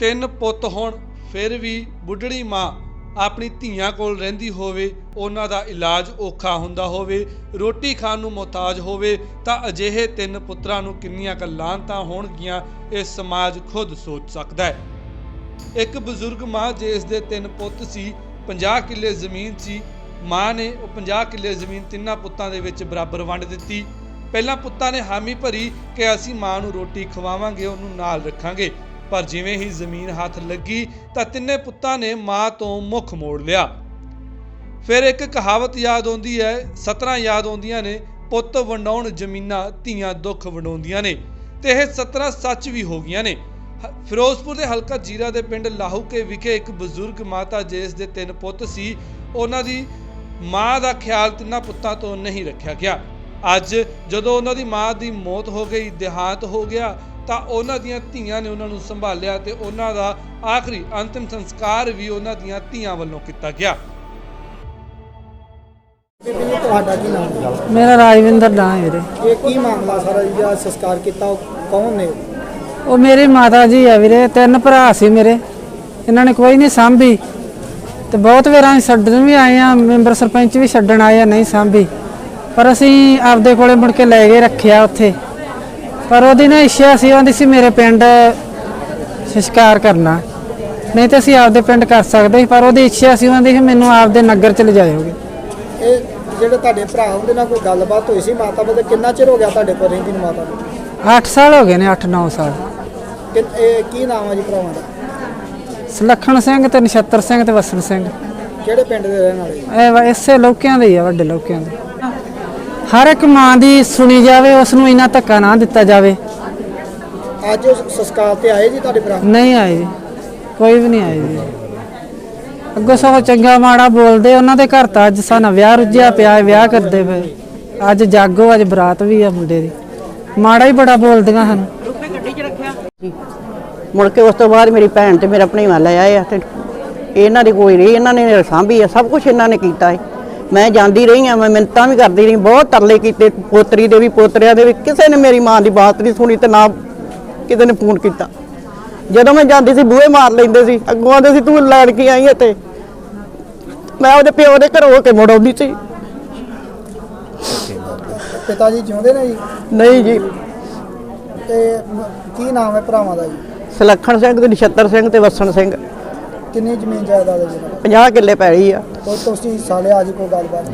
ਤਿੰਨ ਪੁੱਤ ਹੋਣ, ਫਿਰ ਵੀ ਬੁੱਢੜੀ ਮਾਂ ਆਪਣੀ ਧੀਆਂ ਕੋਲ ਰਹਿੰਦੀ ਹੋਵੇ, ਉਹਨਾਂ ਦਾ ਇਲਾਜ ਔਖਾ ਹੁੰਦਾ ਹੋਵੇ, ਰੋਟੀ ਖਾਣ ਨੂੰ ਮੁਹਤਾਜ ਹੋਵੇ, ਤਾਂ ਅਜਿਹੇ ਤਿੰਨ ਪੁੱਤਰਾਂ ਨੂੰ ਕਿੰਨੀਆਂ ਕਲਾਂਤਾਂ ਹੋਣਗੀਆਂ, ਇਹ ਸਮਾਜ ਖੁਦ ਸੋਚ ਸਕਦਾ ਹੈ। ਇੱਕ ਬਜ਼ੁਰਗ ਮਾਂ ਜਿਸ ਦੇ ਤਿੰਨ ਪੁੱਤ ਸੀ 50 ਕਿੱਲੇ ਜ਼ਮੀਨ ਸੀ, ਮਾਂ ਨੇ ਉਹ 50 ਕਿੱਲੇ ਜ਼ਮੀਨ ਤਿੰਨਾਂ ਪੁੱਤਾਂ ਦੇ ਵਿੱਚ ਬਰਾਬਰ ਵੰਡ ਦਿੱਤੀ। ਪਹਿਲਾਂ ਪੁੱਤਾਂ ਨੇ ਹਾਮੀ ਭਰੀ ਕਿ ਅਸੀਂ ਮਾਂ ਨੂੰ ਰੋਟੀ ਖਵਾਵਾਂਗੇ, ਉਹਨੂੰ ਨਾਲ ਰੱਖਾਂਗੇ। ਪਰ ਜਿਵੇਂ ਹੀ ਜ਼ਮੀਨ ਹੱਥ ਲੱਗੀ ਤਾਂ ਤਿੰਨੇ ਪੁੱਤਾਂ ਨੇ ਮਾਂ ਤੋਂ ਮੁੱਖ ਮੋੜ ਲਿਆ। ਫਿਰ ਇੱਕ ਕਹਾਵਤ ਯਾਦ ਆਉਂਦੀ ਹੈ 17 ਯਾਦ ਆਉਂਦੀਆਂ ਨੇ, ਪੁੱਤ ਵੰਡਾਉਣ ਜ਼ਮੀਨਾਂ ਧੀਆਂ ਦੁੱਖ ਵੰਡਾਉਂਦੀਆਂ ਨੇ ਤੇ ਇਹ 17 ਸੱਚ ਵੀ ਹੋ ਗਈਆਂ ਨੇ। ਫਿਰੋਜ਼ਪੁਰ ਦੇ ਹਲਕਾ ਜੀਰਾ ਦੇ ਪਿੰਡ ਲਾਹੂਕੇ ਵਿਖੇ ਇੱਕ ਬਜ਼ੁਰਗ ਮਾਤਾ ਜਿਸ ਦੇ ਤਿੰਨ ਪੁੱਤ ਸੀ, ਉਹਨਾਂ ਦੀ ਮਾਂ ਦਾ ਖਿਆਲ ਤਿੰਨਾਂ ਪੁੱਤਾਂ ਤੋਂ ਨਹੀਂ ਰੱਖਿਆ ਗਿਆ। ਅੱਜ ਜਦੋਂ ਉਹਨਾਂ ਦੀ ਮਾਂ ਦੀ ਮੌਤ ਹੋ ਗਈ, ਦੇਹਾਂਤ ਹੋ ਗਿਆ ਤਾਂ ਉਹਨਾਂ ਦੀਆਂ ਧੀਆਂ ਨੇ ਉਹਨਾਂ ਨੂੰ ਸੰਭਾਲਿਆ ਤੇ ਉਹਨਾਂ ਦਾ ਆਖਰੀ ਅੰਤਿਮ ਸੰਸਕਾਰ ਵੀ ਉਹਨਾਂ ਦੀਆਂ ਧੀਆਂ ਵੱਲੋਂ ਕੀਤਾ ਗਿਆ। ਬੀਬੀ ਜੀ ਤੁਹਾਡਾ ਕੀ ਨਾਮ? ਹੈ ਮੇਰਾ ਰਾਜਵਿੰਦਰ ਨਾਂ ਹੈ ਵੀਰੇ। ਇਹ ਕੀ ਮਾਮਲਾ ਸਾਰਾ ਜਿਹੜਾ ਸੰਸਕਾਰ ਕੀਤਾ ਉਹ ਕੌਣ ਨੇ? ਉਹ ਮੇਰੀ ਮਾਤਾ ਜੀ ਆ ਵੀਰੇ ਤਿੰਨ ਭਰਾ ਸੀ ਮੇਰੇ। ਇਹਨਾਂ ਨੇ ਕੋਈ ਨਹੀਂ ਸਾਂਭੀ। ਤੇ ਬਹੁਤ ਵਾਰਾਂ ਛੱਡਣ ਵੀ ਆਏ ਆ ਮੈਂਬਰ ਸਰਪੰਚ ਵੀ ਛੱਡਣ ਆਏ ਆ ਨਹੀਂ ਸਾਂਭੀ। ਪਰ ਅਸੀਂ ਆਪਦੇ ਕੋਲੇ ਮੁੜ ਕੇ ਲੈ ਗਏ ਰੱਖਿਆ ਉੱਥੇ। ਪਰ ਉਹਦੀ ਨਾ ਇੱਛਾ ਸੀ ਉਹਦੀ ਸੀ ਮੇਰੇ ਪਿੰਡ ਸੰਸਕਾਰ ਕਰਨਾ। ਨਹੀਂ ਤੇ ਅਸੀਂ ਆਪਦੇ ਪਿੰਡ ਕਰ ਸਕਦੇ ਸੀ ਪਰ ਉਹਦੀ ਇੱਛਾ ਸੀ ਉਹਦੀ ਮੈਨੂੰ ਆਪਦੇ ਨਗਰ ਚ ਲਿਜਾਇਓਗੇ ਇਹ ਜਿਹੜੇ ਤੁਹਾਡੇ ਭਰਾ ਉਹਦੇ ਨਾਲ ਕੋਈ ਗੱਲਬਾਤ ਹੋਈ ਸੀ ਮਾਤਾ ਬਦੇ ਕਿੰਨਾ ਚਿਰ ਹੋ ਗਿਆ ਤੁਹਾਡੇ ਕੋਲ ਰਹਿੰਦੀ ਨੂੰ ਮਾਤਾ ਨੂੰ 8 ਸਾਲ ਹੋ ਗਏ ਨੇ 8-9 ਸਾਲ। ਕਿ ਇਹ ਕੀ ਨਾਮ ਹੈ ਜੀ ਭਰਾਵਾਂ ਦਾ? ਸੁਲੱਖਣ ਸਿੰਘ ਤੇ ਨਛੱਤਰ ਸਿੰਘ ਤੇ ਵਸਣ ਸਿੰਘ। ਕਿਹੜੇ ਪਿੰਡ ਦੇ ਰਹਿਣ ਵਾਲੇ? ਇਹ ਵਾ- ਇਸੇ ਲੋਕਿਆਂ ਦੇ ਹੀ ਆ ਵੱਡੇ ਲੋਕਿਆਂ ਦੇ। ਹਰ ਇੱਕ ਮਾਂ ਦੀ ਸੁਣੀ ਜਾਵੇ ਉਸ ਨੂੰ ਇਨਾ ਧੱਕਾ ਨਾ ਦਿੱਤਾ ਜਾਵੇ। ਅੱਜ ਸੰਸਕਾਰ ਤੇ ਆਏ ਜੀ ਤੁਹਾਡੇ ਭਰਾ? ਨਹੀਂ ਆਏ ਜੀ। ਕੋਈ ਵੀ ਨਹੀਂ ਆਏ ਜੀ। ਅੱਗੋਂ ਸਗੋਂ ਚੰਗਾ ਮਾੜਾ ਬੋਲਦੇ ਉਹਨਾਂ ਦੇ ਘਰ ਤਾਂ ਅੱਜ ਸਾਨਾ ਵਿਆਹ ਰੁੱਝਿਆ ਪਿਆ ਹੈ, ਵਿਆਹ ਕਰਦੇ ਪਏ। ਅੱਜ ਜਾਗੋ ਅੱਜ ਬਰਾਤ ਵੀ ਆ ਮੁੰਡੇ ਦੀ। ਮਾੜਾ ਹੀ ਬੜਾ ਬੋਲਦੀਆਂ ਹਨ। ਮੁੜ ਕੇ ਉਸ ਤੋਂ ਬਾਅਦ ਮੇਰੀ ਭੈਣ ਤੇ ਮੇਰਾ ਭਣੇਵਾ ਲੈ ਆਏ ਆ ਤੇ ਇਹਨਾਂ ਦੀ ਕੋਈ ਰਹੀ ਇਹਨਾਂ ਨੇ ਸਾਂਭੀ ਆ ਸਭ ਕੁਝ ਇਹਨਾਂ ਨੇ ਕੀਤਾ ਹੈ। ਮੈਂ ਜਾਂਦੀ ਰਹੀ ਆ ਮੈਂ ਮਿੰਤਾਂ ਵੀ ਕਰਦੀ ਰਹੀ ਬਹੁਤ ਤਰਲੇ ਕੀਤੇ ਪੋਤਰੀ ਦੇ ਵੀ ਪੋਤਰਿਆਂ ਦੇ ਵੀ ਕਿਸੇ ਨੇ ਮੇਰੀ ਮਾਂ ਦੀ ਬਾਤ ਨਹੀਂ ਸੁਣੀ ਤੇ ਨਾ ਕਿਸੇ ਨੇ ਫੋਨ ਕੀਤਾ। ਜਦੋਂ ਮੈਂ ਜਾਂਦੀ ਸੀ ਬੂਹੇ ਮਾਰ ਲੈਂਦੇ ਸੀ ਅੱਗੋਂ ਆਉਂਦੇ ਸੀ ਤੂੰ ਲੜ ਕੇ ਆਈ ਤੇ ਮੈਂ ਉਹਦੇ ਪਿਓ ਦੇ ਘਰੋਂ ਹੋ ਕੇ ਮੁੜ ਆਉਂਦੀ ਸੀ। ਪਿਤਾ ਜੀ ਜਿਉਂਦੇ ਨੇ ਜੀ? ਨਹੀਂ ਜੀ। ਤੇ ਕੀ ਨਾਮ ਹੈ ਭਰਾਵਾਂ ਦਾ ਜੀ? ਸੁਲੱਖਣ ਸਿੰਘ ਤੇ ਨਛੱਤਰ ਸਿੰਘ ਤੇ ਵਸਣ ਸਿੰਘ। ਕਿੰਨੀ ਜ਼ਮੀਨ ਜਾਇਦਾਦ ਹੈ ਜੀ ਇਹਨਾਂ 50 ਕਿੱਲੇ ਪੈਲੀ ਆ। ਕੋਈ ਤੁਸੀਂ ਹਿੱਸਾ ਲਿਆ ਅੱਜ ਕੋਈ ਗੱਲਬਾਤ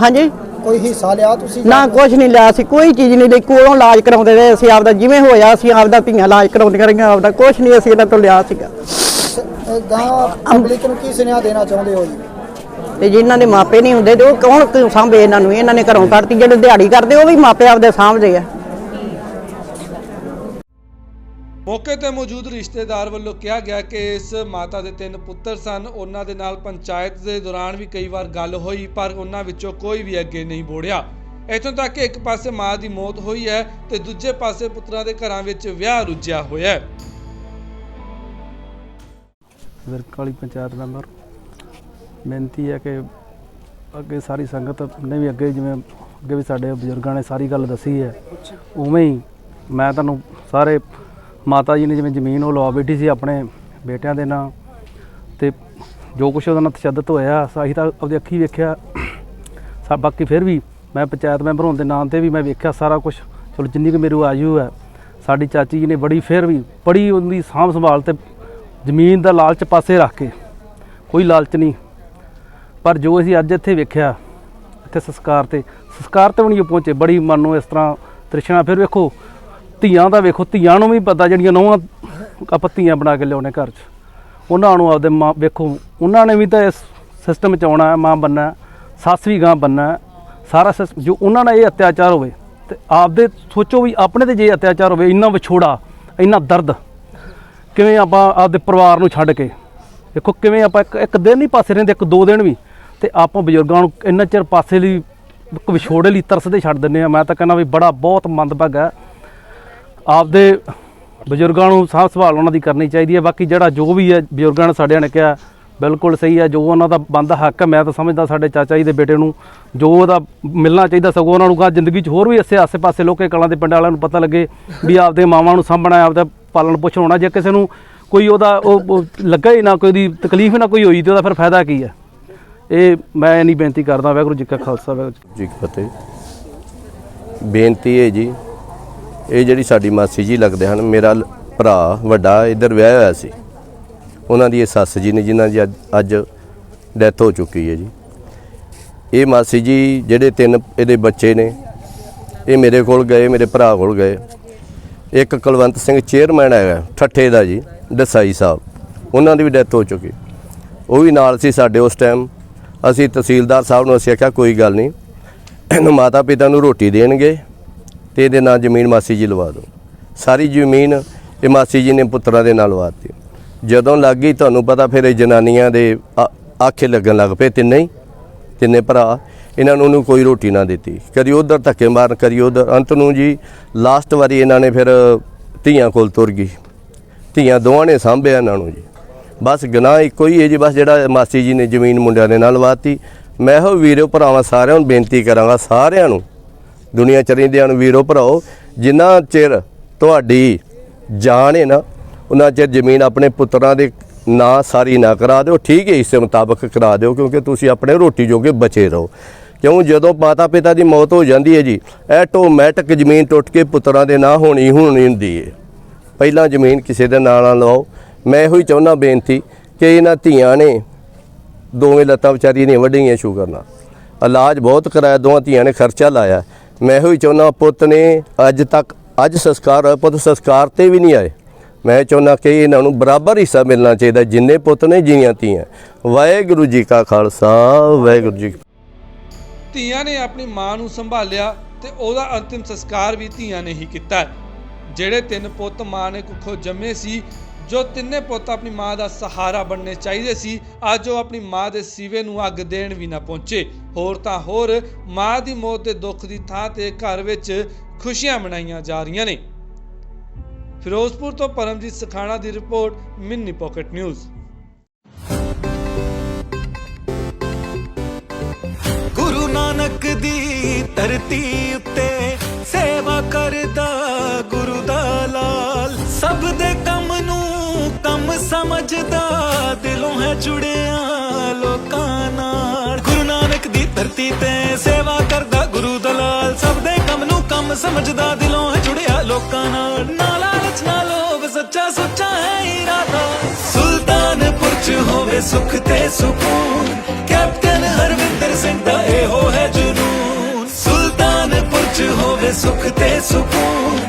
ਹਾਂਜੀ? ਕੋਈ ਹਿੱਸਾ ਲਿਆ ਤੁਸੀਂ? ਨਾ ਕੁਛ ਨਹੀਂ ਲਿਆ ਸੀ ਕੋਈ ਚੀਜ਼ ਨਹੀਂ ਲਈ ਕੋਲੋਂ ਇਲਾਜ ਕਰਾਉਂਦੇ ਰਹੇ ਅਸੀਂ ਆਪਦਾ ਜਿਵੇਂ ਹੋਇਆ ਅਸੀਂ ਆਪਦਾ ਧੀਆਂ ਇਲਾਜ ਕਰਾਉਂਦੀਆਂ ਰਹੀਆਂ ਆਪਦਾ ਕੁਛ ਨਹੀਂ ਅਸੀਂ ਇਹਨਾਂ ਤੋਂ ਲਿਆ ਸੀਗਾ। ਗਾਂ ਪਬਲਿਕ ਨੂੰ ਕੀ ਸੁਨੇਹਾ ਦੇਣਾ ਚਾਹੁੰਦੇ ਹੋ ਜੀ? ਤੇ ਜਿਨ੍ਹਾਂ ਦੇ ਮਾਪੇ ਨਹੀਂ ਹੁੰਦੇ ਤੇ ਉਹ ਕੌਣ ਸਾਂਭੇ ਇਹਨਾਂ ਨੂੰ? ਇਹਨਾਂ ਨੇ ਘਰੋਂ ਕੱਢਤੀ ਜਿਹੜੇ ਦਿਹਾੜੀ ਕਰਦੇ ਉਹ ਵੀ ਮਾਪੇ ਆਪਦੇ ਸਾਂਭਦੇ ਆ। ਮੌਕੇ ਤੇ ਮੌਜੂਦ ਰਿਸ਼ਤੇਦਾਰ ਵੱਲੋਂ ਕਿਹਾ ਗਿਆ ਕਿ ਇਸ ਮਾਤਾ ਦੇ ਤਿੰਨ ਪੁੱਤਰ ਸਨ। ਉਹਨਾਂ ਦੇ ਨਾਲ ਪੰਚਾਇਤ ਦੇ ਦੌਰਾਨ ਵੀ ਕਈ ਵਾਰ ਗੱਲ ਹੋਈ ਪਰ ਉਹਨਾਂ ਵਿੱਚੋਂ ਕੋਈ ਵੀ ਅੱਗੇ ਨਹੀਂ ਬੋੜਿਆ। ਇੱਥੋਂ ਤੱਕ ਕਿ ਇੱਕ ਪਾਸੇ ਮਾਂ ਦੀ ਮੌਤ ਹੋਈ ਹੈ ਤੇ ਦੂਜੇ ਪਾਸੇ ਪੁੱਤਰਾਂ ਦੇ ਘਰਾਂ ਵਿੱਚ ਵਿਆਹ ਰੁੱਝਿਆ ਹੋਇਆ ਹੈ। ਵਿਰਕ ਵਾਲੀ ਪੰਚਾਇਤ ਮੈਂਬਰ ਬੇਨਤੀ ਹੈ ਕਿ ਅੱਗੇ ਸਾਰੀ ਸੰਗਤ ਨੇ ਵੀ ਅੱਗੇ ਜਿਵੇਂ ਅੱਗੇ ਵੀ ਸਾਡੇ ਬਜ਼ੁਰਗਾਂ ਨੇ ਸਾਰੀ ਗੱਲ ਦੱਸੀ ਹੈ। ਉਵੇਂ ਹੀ ਮੈਂ ਤੁਹਾਨੂੰ ਸਾਰੇ ਮਾਤਾ ਜੀ ਨੇ ਜਿਵੇਂ ਜ਼ਮੀਨ ਉਹ ਲਵਾ ਬੈਠੀ ਸੀ ਆਪਣੇ ਬੇਟਿਆਂ ਦੇ ਨਾਂ ਤੇ ਜੋ ਕੁਛ ਉਹਦਾ ਨਾਲ ਤਸ਼ੱਦਦ ਹੋਇਆ ਅਸੀਂ ਤਾਂ ਆਪਣੀ ਅੱਖੀ ਵੇਖਿਆ। ਸਾ ਬਾਕੀ ਫਿਰ ਵੀ ਮੈਂ ਪੰਚਾਇਤ ਮੈਂਬਰ ਹੋਣ ਦੇ ਨਾਂ ਤੇ ਵੀ ਮੈਂ ਵੇਖਿਆ ਸਾਰਾ ਕੁਝ ਚਲੋ ਜਿੰਨੀ ਕੁ ਮੇਰੀ ਆਯੂ ਹੈ, ਸਾਡੀ ਚਾਚੀ ਜੀ ਨੇ ਬੜੀ ਫਿਰ ਵੀ ਬੜੀ ਉਹਦੀ ਸਾਂਭ ਸੰਭਾਲ ਤੇ ਜ਼ਮੀਨ ਦਾ ਲਾਲਚ ਪਾਸੇ ਰੱਖ ਕੇ, ਕੋਈ ਲਾਲਚ ਨਹੀਂ। ਪਰ ਜੋ ਅਸੀਂ ਅੱਜ ਇੱਥੇ ਵੇਖਿਆ, ਇੱਥੇ ਸੰਸਕਾਰ ਤੇ ਸੰਸਕਾਰ ਤੇ ਵੀ ਨਹੀਂ ਪਹੁੰਚੇ। ਬੜੀ ਮਨ ਨੂੰ ਇਸ ਤਰ੍ਹਾਂ ਤ੍ਰਿਸ਼ਨਾ। ਫਿਰ ਵੇਖੋ ਧੀਆਂ ਦਾ ਵੇਖੋ ਧੀਆਂ ਨੂੰ ਵੀ ਪਤਾ ਜਿਹੜੀਆਂ ਨੌਵਾਂ ਆਪਾਂ ਧੀਆਂ ਬਣਾ ਕੇ ਲਿਆਉਣੇ ਘਰ 'ਚ। ਉਹਨਾਂ ਨੂੰ ਆਪਦੇ ਮਾਂ ਵੇਖੋ ਉਹਨਾਂ ਨੇ ਵੀ ਤਾਂ ਇਸ ਸਿਸਟਮ 'ਚ ਆਉਣਾ ਹੈ ਮਾਂ ਬੰਨਾ ਹੈ, ਸੱਸ ਵੀ ਗਾਂ ਬੰਨਾ ਸਾਰਾ ਸਿਸਟਮ ਜੋ ਉਹਨਾਂ ਨਾਲ ਇਹ ਅਤਿਆਚਾਰ ਹੋਵੇ ਤੇ ਆਪਦੇ ਸੋਚੋ ਵੀ ਆਪਣੇ ਤੇ ਜੇ ਅਤਿਆਚਾਰ ਹੋਵੇ ਇੰਨਾ ਵਿਛੋੜਾ ਇੰਨਾ ਦਰਦ ਕਿਵੇਂ ਆਪਾਂ ਆਪਦੇ ਪਰਿਵਾਰ ਨੂੰ ਛੱਡ ਕੇ ਦੇਖੋ ਕਿਵੇਂ ਆਪਾਂ ਇੱਕ ਇੱਕ ਦਿਨ ਨਹੀਂ ਪਾਸੇ ਰਹਿੰਦੇ ਇੱਕ ਦੋ ਦਿਨ ਵੀ ਤੇ ਆਪਾਂ ਬਜ਼ੁਰਗਾਂ ਨੂੰ ਇੰਨਾ ਚਿਰ ਪਾਸੇ ਲਈ ਇੱਕ ਵਿਛੋੜੇ ਲਈ ਤਰਸਦੇ ਛੱਡ ਦਿੰਦੇ ਆ। ਮੈਂ ਤਾਂ ਕਹਿੰਦਾ ਵੀ ਬੜਾ ਬਹੁਤ ਮੰਦਭਾਗਾ ਆਪਦੇ ਬਜ਼ੁਰਗਾਂ ਨੂੰ ਸਾਂਭ ਸੰਭਾਲ ਉਹਨਾਂ ਦੀ ਕਰਨੀ ਚਾਹੀਦੀ ਹੈ। ਬਾਕੀ ਜਿਹੜਾ ਜੋ ਵੀ ਹੈ, ਬਜ਼ੁਰਗਾਂ ਨੇ ਸਾਡਿਆਂ ਨੇ ਕਿਹਾ, ਬਿਲਕੁਲ ਸਹੀ ਹੈ। ਜੋ ਉਹਨਾਂ ਦਾ ਬੰਦਾ ਹੱਕ ਹੈ, ਮੈਂ ਤਾਂ ਸਮਝਦਾ ਸਾਡੇ ਚਾਚਾ ਜੀ ਦੇ ਬੇਟੇ ਨੂੰ, ਜੋ ਉਹਦਾ ਮਿਲਣਾ ਚਾਹੀਦਾ ਸਗੋਂ ਉਹਨਾਂ ਨੂੰ ਕਹਾ ਜ਼ਿੰਦਗੀ 'ਚ ਹੋਰ ਵੀ ਇਸੇ ਆਸੇ-ਪਾਸੇ ਲੋਕੇ ਕਲਾਂ ਦੇ ਪਿੰਡ ਵਾਲਿਆਂ ਨੂੰ ਪਤਾ ਲੱਗੇ ਵੀ ਆਪਦੇ ਮਾਵਾਂ ਨੂੰ ਸਾਂਭਣਾ, ਆਪਦਾ ਪਾਲਣ ਪੋਸ਼ਣ ਹੋਣਾ। ਜੇ ਕਿਸੇ ਨੂੰ ਕੋਈ ਉਹਦਾ ਉਹ ਉਹ ਲੱਗਾ ਹੀ ਨਾ, ਕੋਈ ਦੀ ਤਕਲੀਫ ਨਾ ਕੋਈ ਹੋਈ, ਤੇ ਉਹਦਾ ਫਿਰ ਫਾਇਦਾ ਕੀ ਹੈ? ਇਹ ਮੈਂ ਨਹੀਂ ਬੇਨਤੀ ਕਰਦਾ ਵਾਹਿਗੁਰੂ ਜੀ ਕਾ ਖਾਲਸਾ, ਵਾਹਿਗੁਰੂ ਜੀ ਕੀ ਫਤਿਹ। ਬੇਨਤੀ ਹੈ ਜੀ ਇਹ ਜਿਹੜੀ ਸਾਡੀ ਮਾਸੀ ਜੀ ਲੱਗਦੇ ਹਨ, ਮੇਰਾ ਭਰਾ ਵੱਡਾ ਇੱਧਰ ਵਿਆਹ ਹੋਇਆ ਸੀ। ਉਹਨਾਂ ਦੀ ਇਹ ਸੱਸ ਜੀ ਨੇ, ਜਿਨ੍ਹਾਂ ਦੀ ਅੱਜ- ਅੱਜ ਡੈਥ ਹੋ ਚੁੱਕੀ ਹੈ ਜੀ। ਇਹ ਮਾਸੀ ਜੀ ਜਿਹੜੇ ਤਿੰਨ ਇਹਦੇ ਬੱਚੇ ਨੇ, ਇਹ ਮੇਰੇ ਕੋਲ ਗਏ, ਮੇਰੇ ਭਰਾ ਕੋਲ ਗਏ। ਇੱਕ ਕੁਲਵੰਤ ਸਿੰਘ ਚੇਅਰਮੈਨ ਹੈਗਾ, ਠੱਠੇ ਦਾ ਜੀ, ਦਸਾਈ ਸਾਹਿਬ। ਉਹਨਾਂ ਦੀ ਵੀ ਡੈਥ ਹੋ ਚੁੱਕੀ। ਉਹ ਵੀ ਨਾਲ ਸੀ ਸਾਡੇ ਉਸ ਟਾਈਮ। ਅਸੀਂ ਤਹਿਸੀਲਦਾਰ ਸਾਹਿਬ ਨੂੰ ਅਸੀਂ ਆਖਿਆ, ਕੋਈ ਗੱਲ ਨਹੀਂ ਮਾਤਾ ਪਿਤਾ ਨੂੰ ਰੋਟੀ ਦੇਣਗੇ। ਤੇ ਇਹਦੇ ਨਾਲ ਜ਼ਮੀਨ ਮਾਸੀ ਜੀ ਲਵਾ ਦਿਓ। ਸਾਰੀ ਜ਼ਮੀਨ ਇਹ ਮਾਸੀ ਜੀ ਨੇ ਪੁੱਤਰਾਂ ਦੇ ਨਾਲ ਲਵਾਤੀ। ਜਦੋਂ ਲੱਗ ਗਈ ਤੁਹਾਨੂੰ ਪਤਾ ਫਿਰ ਇਹ ਜਨਾਨੀਆਂ ਦੇ ਆਖੇ ਲੱਗਣ ਲੱਗ ਪਏ ਤਿੰਨੇ ਹੀ, ਤਿੰਨੇ ਭਰਾ। ਇਹਨਾਂ ਨੂੰ ਉਹਨੂੰ ਕੋਈ ਰੋਟੀ ਨਾ ਦਿੱਤੀ। ਕਦੀ ਉਧਰ ਧੱਕੇ ਮਾਰਨ ਕਦੀ ਉਧਰ। ਅੰਤ ਨੂੰ ਜੀ ਲਾਸਟ ਵਾਰੀ ਇਹਨਾਂ ਨੇ ਫਿਰ ਧੀਆਂ ਕੋਲ ਤੁਰ ਗਈ। ਧੀਆਂ ਦੋਵਾਂ ਨੇ ਸਾਂਭਿਆ ਇਹਨਾਂ ਨੂੰ ਜੀ। ਬਸ ਗੁਨਾਹ ਇੱਕੋ ਹੀ ਹੈ ਜੀ। ਬਸ ਜਿਹੜਾ ਮਾਸੀ ਜੀ ਨੇ ਜ਼ਮੀਨ ਮੁੰਡਿਆਂ ਦੇ ਨਾਲ ਵਾਤੀ ਮੈਂ ਹੋ ਵੀਰੋ, ਭਰਾਵਾਂ ਸਾਰਿਆਂ ਨੂੰ ਬੇਨਤੀ ਕਰਾਂਗਾ, ਸਾਰਿਆਂ ਨੂੰ ਦੁਨੀਆ ਚ ਰਹਿੰਦਿਆਂ ਨੂੰ ਵੀਰੋ ਭਰਾਓ, ਜਿੰਨਾ ਚਿਰ ਤੁਹਾਡੀ ਜਾਨ ਹੈ ਨਾ, ਉਹਨਾਂ ਚਿਰ ਜ਼ਮੀਨ ਆਪਣੇ ਪੁੱਤਰਾਂ ਦੇ ਨਾਂ ਸਾਰੀ ਨਾ ਕਰਾ ਦਿਓ, ਠੀਕ ਹੈ, ਇਸੇ ਮੁਤਾਬਕ ਕਰਾ ਦਿਓ, ਕਿਉਂਕਿ ਤੁਸੀਂ ਆਪਣੇ ਰੋਟੀ ਜੋਗੇ ਬਚੇ ਰਹੋ। ਕਿਉਂ? ਜਦੋਂ ਮਾਤਾ ਪਿਤਾ ਦੀ ਮੌਤ ਹੋ ਜਾਂਦੀ ਹੈ ਜੀ ਐਟੋਮੈਟਿਕ ਜ਼ਮੀਨ ਟੁੱਟ ਕੇ ਪੁੱਤਰਾਂ ਦੇ ਨਾਂ ਹੋਣੀ ਹੋਣੀ ਹੁੰਦੀ ਹੈ। ਪਹਿਲਾਂ ਜ਼ਮੀਨ ਕਿਸੇ ਦੇ ਨਾਂ ਨਾ ਲਵਾਓ ਮੈਂ ਇਹੋ ਹੀ ਚਾਹੁੰਦਾ ਬੇਨਤੀ ਕਿ ਇਹਨਾਂ ਧੀਆਂ ਨੇ ਦੋਵੇਂ ਲੱਤਾਂ ਵਿਚਾਰੀ ਨੇ ਵੱਡੀਆਂ ਸ਼ੂਗਰ ਨਾਲ। ਇਲਾਜ ਬਹੁਤ ਕਰਾਇਆ, ਦੋਵਾਂ ਧੀਆਂ ਨੇ ਖਰਚਾ ਲਾਇਆ। ਮੈਂ ਇਹੋ ਚਾਹੁੰਦਾ ਪੁੱਤ ਨੇ ਅੱਜ ਤੱਕ, ਅੱਜ ਸੰਸਕਾਰ ਹੋਇਆ, ਪੁੱਤ ਸੰਸਕਾਰ ਤੇ ਵੀ ਨਹੀਂ ਆਏ। ਮੈਂ ਚਾਹੁੰਦਾ ਕਿ ਇਹਨਾਂ ਨੂੰ ਬਰਾਬਰ ਹਿੱਸਾ ਮਿਲਣਾ ਚਾਹੀਦਾ, ਜਿੰਨੇ ਪੁੱਤ ਨੇ, ਜਿੰਨੀਆਂ ਧੀਆਂ। ਵਾਹਿਗੁਰੂ ਜੀ ਕਾ ਖਾਲਸਾ, ਵਾਹਿਗੁਰੂ ਜੀ ਧੀਆਂ ਨੇ ਆਪਣੀ ਮਾਂ ਨੂੰ ਸੰਭਾਲਿਆ ਤੇ ਉਹਦਾ ਅੰਤਿਮ ਸੰਸਕਾਰ ਵੀ ਧੀਆਂ ਨੇ ਹੀ ਕੀਤਾ। ਜਿਹੜੇ ਤਿੰਨ ਪੁੱਤ ਮਾਂ ਨੇ ਕੁੱਖੋਂ ਜੰਮੇ ਸੀ ਜੋ ਤਿੰਨੇ ਪੁੱਤ ਆਪਣੀ ਮਾਂ ਦਾ ਸਹਾਰਾ ਬਣਨੇ ਚਾਹੀਦੇ ਸੀ, ਅੱਜ ਉਹ ਆਪਣੀ ਮਾਂ ਦੇ ਸੀਵੇ ਨੂੰ ਅੱਗ ਦੇਣ ਵੀ ਨਾ ਪਹੁੰਚੇ। ਹੋਰ ਤਾਂ ਹੋਰ, ਮਾਂ ਦੀ ਮੌਤ ਦੇ ਦੁੱਖ ਦੀ ਥਾਂ ਤੇ ਘਰ ਵਿੱਚ ਖੁਸ਼ੀਆਂ ਮਨਾਈਆਂ ਜਾ ਰਹੀਆਂ ਨੇ। ਫਿਰੋਜ਼ਪੁਰ ਤੋਂ ਪਰਮਜੀਤ ਸਖਾਣਾ ਦੀ report, mini pocket news. Guru Nanak ਦੀ ਧਰਤੀ ਉੱਤੇ ਸੇਵਾ ਕਰਦਾ ਸਮਝਦਾ, ਦਿਲੋਂ ਹੈ ਜੁੜਿਆ ਲੋਕਾਂ ਨਾਲ। ਗੁਰੂ ਨਾਨਕ ਦੀ ਧਰਤੀ ਤੇ ਸੇਵਾ ਕਰਦਾ, ਗੁਰੂ ਦਾ ਸਭ ਦੇ ਕੰਮ ਨੂੰ ਕੰਮ ਸਮਝਦਾ, ਦਿਲੋਂ ਹੈ ਜੁੜਿਆ ਲੋਕਾਂ ਨਾਲ। ਨਾ ਲਾਲਚ ਲੋਭ, ਸੱਚਾ ਸੁੱਚਾ ਹੈ ਇਰਾਦਾ। ਸੁਲਤਾਨਪੁਰ ਚ ਹੋਵੇ ਸੁਖ ਤੇ ਸਕੂਨ, ਕੈਪਟਨ ਹਰਵਿੰਦਰ ਸਿੰਘ ਦਾ ਇਹੋ ਹੈ ਜਨੂਨ। ਸੁਲਤਾਨਪੁਰ ਚ ਹੋਵੇ ਸੁਖ ਤੇ ਸਕੂਨ